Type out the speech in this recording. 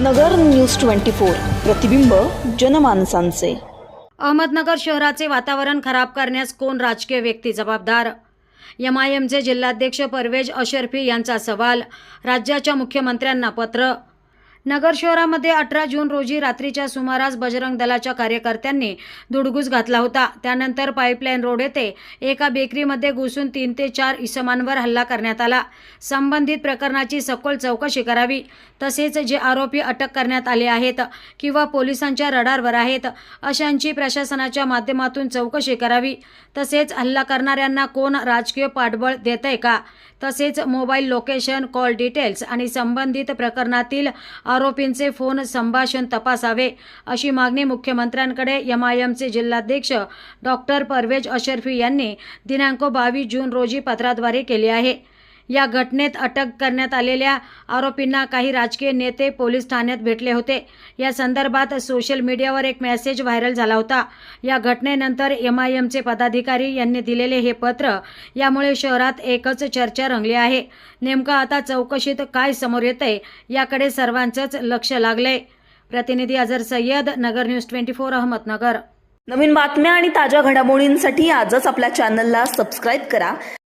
नगर news twenty four. प्रतिबिंब जनमानसांचे. अहमदनगर शहराचे वातावरण खराब करण्यास कोण राजकीय व्यक्ती जबाबदार? एम आय एमचे जिल्हाध्यक्ष परवेज अशरफी यांचा सवाल राज्याच्या मुख्यमंत्र्यांना पत्र नगर शहरामध्ये अठरा जून रोजी रात्रीच्या सुमारास बजरंग दलाच्या कार्यकर्त्यांनी धुडगूस घातला होता. त्यानंतर पाईपलाईन रोड येथे एका बेकरीमध्ये घुसून तीन ते चार इसमांवर हल्ला करण्यात आला. संबंधित प्रकरणाची सखोल चौकशी करावी. तसेच जे आरोपी अटक करण्यात आले आहेत किंवा पोलिसांच्या रडारवर आहेत अशांची प्रशासनाच्या माध्यमातून चौकशी करावी. तसेच हल्ला करणाऱ्यांना कोण राजकीय पाठबळ देतंय का? तसेच मोबाईल लोकेशन कॉल डिटेल्स आणि संबंधित प्रकरणातील आरोपींचे फोन संभाषण तपासावे अशी मागणी मुख्यमंत्र्यांकडे एमआयएमचे आय एमचे जिल्हाध्यक्ष डॉक्टर परवेज अशरफी यांनी दिनांक बावीस जून रोजी पत्राद्वारे केली आहे. या घटनेत अटक करण्यात आलेल्या आरोपींना काही राजकीय नेते पोलीस ठाण्यात भेटले होते. या संदर्भात सोशल मीडियावर एक मेसेज व्हायरल झाला होता. या घटनेनंतर एम आय एमचे पदाधिकारी यांनी दिलेले हे पत्र यामुळे शहरात एकच चर्चा रंगली आहे. नेमकं आता चौकशीत काय समोर येतंय याकडे सर्वांचंच लक्ष लागलंय. प्रतिनिधी Azhar Sayyed Nagar news twenty four Ahmednagar. नवीन बातम्या आणि ताज्या घडामोडींसाठी आजच आपल्या चॅनलला सबस्क्राईब करा.